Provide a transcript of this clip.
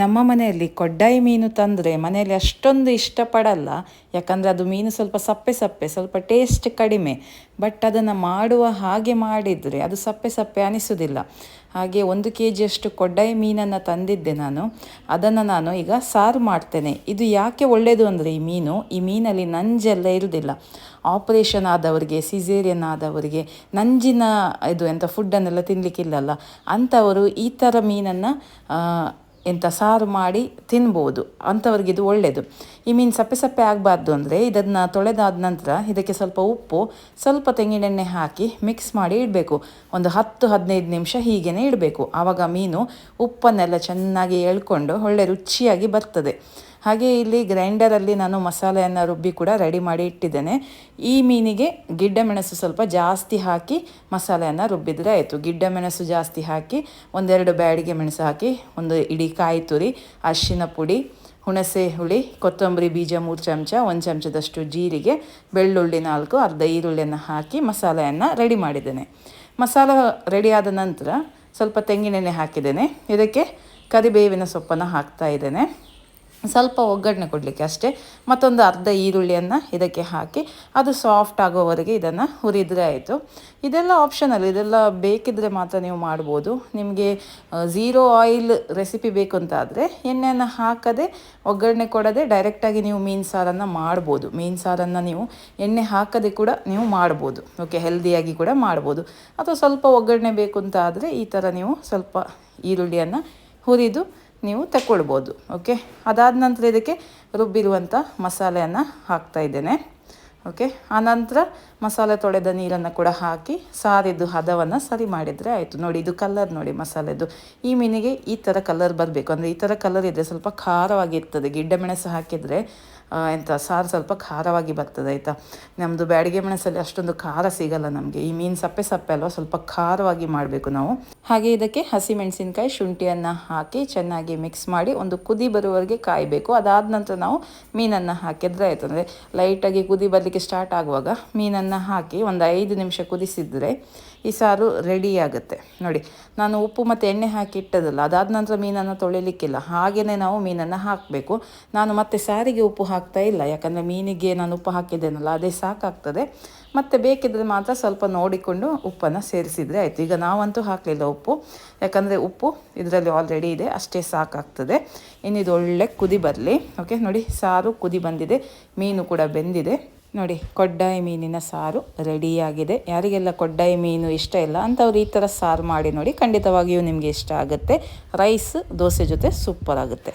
ನಮ್ಮ ಮನೆಯಲ್ಲಿ ಕೊಡ್ಡಾಯಿ ಮೀನು ತಂದರೆ ಮನೆಯಲ್ಲಿ ಅಷ್ಟೊಂದು ಇಷ್ಟಪಡಲ್ಲ. ಯಾಕಂದರೆ ಅದು ಮೀನು ಸ್ವಲ್ಪ ಸಪ್ಪೆ ಸಪ್ಪೆ, ಸ್ವಲ್ಪ ಟೇಸ್ಟ್ ಕಡಿಮೆ. ಬಟ್ ಅದನ್ನು ಮಾಡುವ ಹಾಗೆ ಮಾಡಿದರೆ ಅದು ಸಪ್ಪೆ ಸಪ್ಪೆ ಅನಿಸೋದಿಲ್ಲ ಹಾಗೆ ಒಂದು ಕೆ ಜಿಯಷ್ಟು ಕೊಡ್ಡಾಯಿ ಮೀನನ್ನು ತಂದಿದ್ದೆ ನಾನು. ಅದನ್ನು ನಾನು ಈಗ ಸಾರು ಮಾಡ್ತೇನೆ. ಇದು ಯಾಕೆ ಒಳ್ಳೆಯದು ಅಂದರೆ ಈ ಮೀನು, ಈ ಮೀನಲ್ಲಿ ನಂಜೆಲ್ಲ ಇರುವುದಿಲ್ಲ. ಆಪರೇಷನ್ ಆದವರಿಗೆ ಸಿಸೇರಿಯನ್ ಆದವರಿಗೆ, ನಂಜಿನ ಇದು ಎಂಥ ಫುಡ್ಡನ್ನೆಲ್ಲ ತಿನ್ನಲಿಕ್ಕಿಲ್ಲಲ್ಲ ಅಂಥವರು ಈ ಥರ ಮೀನನ್ನು ಎಂಥ ಸಾರು ಮಾಡಿ ತಿನ್ಬೋದು. ಅಂಥವ್ರಿಗೆ ಇದು ಒಳ್ಳೆಯದು ಈ ಮೀನು ಸಪ್ಪೆ ಸಪ್ಪೆ ಆಗಬಾರ್ದು ಅಂದರೆ ಇದನ್ನು ತೊಳೆದಾದ ನಂತರ ಇದಕ್ಕೆ ಸ್ವಲ್ಪ ಉಪ್ಪು, ಸ್ವಲ್ಪ ತೆಂಗಿನೆಣ್ಣೆ ಹಾಕಿ ಮಿಕ್ಸ್ ಮಾಡಿ ಇಡಬೇಕು. ಒಂದು ಹತ್ತು, ಹದಿನೈದು ನಿಮಿಷ ಹೀಗೇ ಇಡಬೇಕು. ಆವಾಗ ಮೀನು ಉಪ್ಪನ್ನೆಲ್ಲ ಚೆನ್ನಾಗಿ ಎಳ್ಕೊಂಡು ಒಳ್ಳೆ ರುಚಿಯಾಗಿ ಬರ್ತದೆ. ಹಾಗೆ ಇಲ್ಲಿ ಗ್ರೈಂಡರಲ್ಲಿ ನಾನು ಮಸಾಲೆಯನ್ನು ರುಬ್ಬಿ ಕೂಡ ರೆಡಿ ಮಾಡಿ ಇಟ್ಟಿದ್ದೇನೆ. ಈ ಮೀನಿಗೆ ಗಿಡ್ಡ ಮೆಣಸು ಸ್ವಲ್ಪ ಜಾಸ್ತಿ ಹಾಕಿ ಮಸಾಲೆಯನ್ನು ರುಬ್ಬಿದರೆ ಆಯಿತು. ಗಿಡ್ಡ ಮೆಣಸು ಜಾಸ್ತಿ ಹಾಕಿ ಒಂದೆರಡು ಬ್ಯಾಡಿಗೆ ಮೆಣಸು ಹಾಕಿ ಒಂದು ಇಡೀ ಕಾಯಿ ತುರಿ, ಅರಿಶಿನ ಪುಡಿ, ಹುಣಸೆ ಹುಳಿ, ಕೊತ್ತಂಬರಿ ಬೀಜ ಮೂರು ಚಮಚ, ಒಂದು ಚಮಚದಷ್ಟು ಜೀರಿಗೆ, ಬೆಳ್ಳುಳ್ಳಿ ನಾಲ್ಕು, ಅರ್ಧ ಈರುಳ್ಳಿಯನ್ನು ಹಾಕಿ ಮಸಾಲೆಯನ್ನು ರೆಡಿ ಮಾಡಿದ್ದೇನೆ. ಮಸಾಲ ರೆಡಿ ಆದ ನಂತರ ಸ್ವಲ್ಪ ತೆಂಗಿನೆಣ್ಣೆ ಹಾಕಿದ್ದೇನೆ. ಇದಕ್ಕೆ ಕರಿಬೇವಿನ ಸೊಪ್ಪನ್ನು ಹಾಕ್ತಾ ಇದ್ದೇನೆ. ಸ್ವಲ್ಪ ಒಗ್ಗರಣೆ ಕೊಡಲಿಕ್ಕೆ ಅಷ್ಟೇ. ಮತ್ತೊಂದು ಅರ್ಧ ಈರುಳ್ಳಿಯನ್ನು ಇದಕ್ಕೆ ಹಾಕಿ ಅದು ಸಾಫ್ಟ್ ಆಗೋವರೆಗೆ ಇದನ್ನು ಹುರಿದ್ರೆ ಆಯಿತು. ಇದೆಲ್ಲ ಆಪ್ಷನಲ್ ಇದೆಲ್ಲ ಬೇಕಿದ್ದರೆ ಮಾತ್ರ ನೀವು ಮಾಡ್ಬೋದು. ನಿಮಗೆ ಝೀರೋ ಆಯಿಲ್ ರೆಸಿಪಿ ಬೇಕು ಅಂತ ಆದರೆ ಎಣ್ಣೆಯನ್ನು ಹಾಕದೆ, ಒಗ್ಗರಣೆ ಕೊಡದೆ ಡೈರೆಕ್ಟಾಗಿ ನೀವು ಮೀನು ಸಾರನ್ನು ಮಾಡ್ಬೋದು. ಮೀನು ಸಾರನ್ನು ನೀವು ಎಣ್ಣೆ ಹಾಕದೆ ಕೂಡ ನೀವು ಮಾಡ್ಬೋದು. ಓಕೆ ಹೆಲ್ದಿಯಾಗಿ ಕೂಡ ಮಾಡ್ಬೋದು. ಅಥವಾ ಸ್ವಲ್ಪ ಒಗ್ಗರಣೆ ಬೇಕು ಅಂತ ಆದರೆ ಈ ಥರ ನೀವು ಸ್ವಲ್ಪ ಈರುಳ್ಳಿಯನ್ನು ಹುರಿದು ನೀವು ತಗೊಳ್ಬೋದು ಓಕೆ ಅದಾದ ನಂತರ ಇದಕ್ಕೆ ರುಬ್ಬಿರುವಂಥ ಮಸಾಲೆಯನ್ನು ಹಾಕ್ತಾ ಇದ್ದೇನೆ ಓಕೆ ಆನಂತರ ಮಸಾಲೆ ತೊಳೆದ ನೀರನ್ನು ಕೂಡ ಹಾಕಿ ಸಾರಿದ್ದು ಹದವನ್ನು ಸರಿ ಮಾಡಿದರೆ ಆಯಿತು. ನೋಡಿ, ಇದು ಕಲರ್ ನೋಡಿ ಮಸಾಲೆದು. ಈ ಮೀನಿಗೆ ಈ ಥರ ಕಲರ್ ಬರಬೇಕು. ಅಂದರೆ ಈ ಥರ ಕಲರ್ ಇದ್ದರೆ ಸ್ವಲ್ಪ ಖಾರವಾಗಿರ್ತದೆ. ಗಿಡ್ಡ ಮೆಣಸು ಹಾಕಿದರೆ ಎಂಥ ಸಾರು ಸ್ವಲ್ಪ ಖಾರವಾಗಿ ಬರ್ತದೆ, ಆಯಿತಾ? ನಮ್ಮದು ಬ್ಯಾಡಿಗೆ ಮೆಣಸಲ್ಲಿ ಅಷ್ಟೊಂದು ಖಾರ ಸಿಗಲ್ಲ ನಮಗೆ. ಈ ಮೀನು ಸಪ್ಪೆ ಸಪ್ಪೆ ಅಲ್ವಾ? ಸ್ವಲ್ಪ ಖಾರವಾಗಿ ಮಾಡಬೇಕು ನಾವು. ಹಾಗೆ ಇದಕ್ಕೆ ಹಸಿ ಮೆಣಸಿನಕಾಯಿ ಶುಂಠಿಯನ್ನು ಹಾಕಿ ಚೆನ್ನಾಗಿ ಮಿಕ್ಸ್ ಮಾಡಿ ಒಂದು ಕುದಿ ಬರುವವರೆಗೆ ಕಾಯಬೇಕು. ಅದಾದ ನಂತರ ನಾವು ಮೀನನ್ನು ಹಾಕಿದ್ರೆ ಆಯಿತು. ಅಂದರೆ ಲೈಟಾಗಿ ಕುದಿ ಬರಲಿಕ್ಕೆ ಸ್ಟಾರ್ಟ್ ಆಗುವಾಗ ಮೀನನ್ನು ಹಾಕಿ ಒಂದು ಐದು ನಿಮಿಷ ಕುದಿಸಿದರೆ ಈ ಸಾರು ರೆಡಿ ಆಗುತ್ತೆ. ನೋಡಿ, ನಾನು ಉಪ್ಪು ಮತ್ತು ಎಣ್ಣೆ ಹಾಕಿ ಇಟ್ಟದಲ್ಲ, ಅದಾದ ನಂತರ ಮೀನನ್ನು ತೊಳಿಲಿಕ್ಕಿಲ್ಲ. ಹಾಗೆಯೇ ನಾವು ಮೀನನ್ನು ಹಾಕಬೇಕು. ನಾನು ಮತ್ತೆ ಸಾರಿಗೆ ಉಪ್ಪು ಹಾಕ್ತಾ ಇಲ್ಲ. ಯಾಕಂದರೆ ಮೀನಿಗೆ ನಾನು ಉಪ್ಪು ಹಾಕಿದ್ದೇನಲ್ಲ, ಅದೇ ಸಾಕಾಗ್ತದೆ. ಮತ್ತು ಬೇಕಿದ್ದರೆ ಮಾತ್ರ ಸ್ವಲ್ಪ ನೋಡಿಕೊಂಡು ಉಪ್ಪನ್ನು ಸೇರಿಸಿದರೆ ಆಯಿತು. ಈಗ ನಾವಂತೂ ಹಾಕಲಿಲ್ಲ ಉಪ್ಪು. ಯಾಕಂದರೆ ಉಪ್ಪು ಇದರಲ್ಲಿ ಆಲ್ರೆಡಿ ಇದೆ, ಅಷ್ಟೇ ಸಾಕಾಗ್ತದೆ. ಇನ್ನಿದು ಒಳ್ಳೆ ಕುದಿ ಬರಲಿ. ಓಕೆ ನೋಡಿ, ಸಾರು ಕುದಿ ಬಂದಿದೆ. ಮೀನು ಕೂಡ ಬೆಂದಿದೆ. ನೋಡಿ, ಕೊಡ್ಡಾಯಿ ಮೀನಿನ ಸಾರು ರೆಡಿಯಾಗಿದೆ. ಯಾರಿಗೆಲ್ಲ ಕೊಡ್ಡಾಯಿ ಮೀನು ಇಷ್ಟ ಇಲ್ಲ, ಅಂಥವ್ರು ಈ ಥರ ಸಾರು ಮಾಡಿ ನೋಡಿ ಖಂಡಿತವಾಗಿಯೂ ನಿಮಗೆ ಇಷ್ಟ ಆಗುತ್ತೆ. ರೈಸ್ ದೋಸೆ ಜೊತೆ ಸೂಪರ್ ಆಗುತ್ತೆ.